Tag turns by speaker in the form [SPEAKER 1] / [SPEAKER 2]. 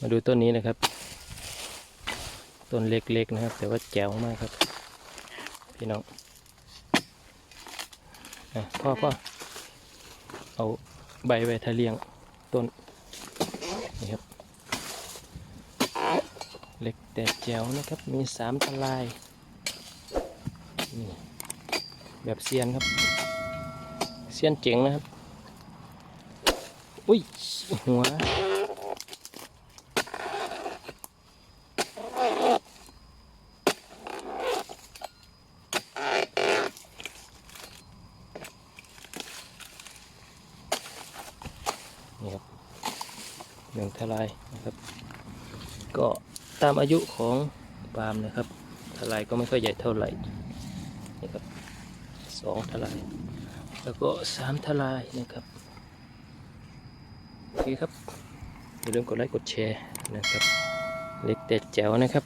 [SPEAKER 1] มาดูต้นนี้นะครับ ต้นเล็กๆนะครับ แต่ว่าแจ๋วมากครับ พี่น้องอพ่อพ่อเอาใบไว้ทะเลียงต้นนี่ครับเล็กแต่แจ๋วนะครับ มีสามทลายนี่แบบเซียนครับ เซียนเจ๋งนะครับ อุ้ยหัว นี่ครับหนึ่งทลายนะครับ ก็ตามอายุของปาล์มนะครับทลายก็ไม่ค่อยใหญ่เท่าไหร่นี่ครับสองทลาย แล้วก็สามทลายนะครับโอเคครับอย่าลืมกดไลค์กดแชร์นะครับ เล็กแต่แจ๋วนะครับ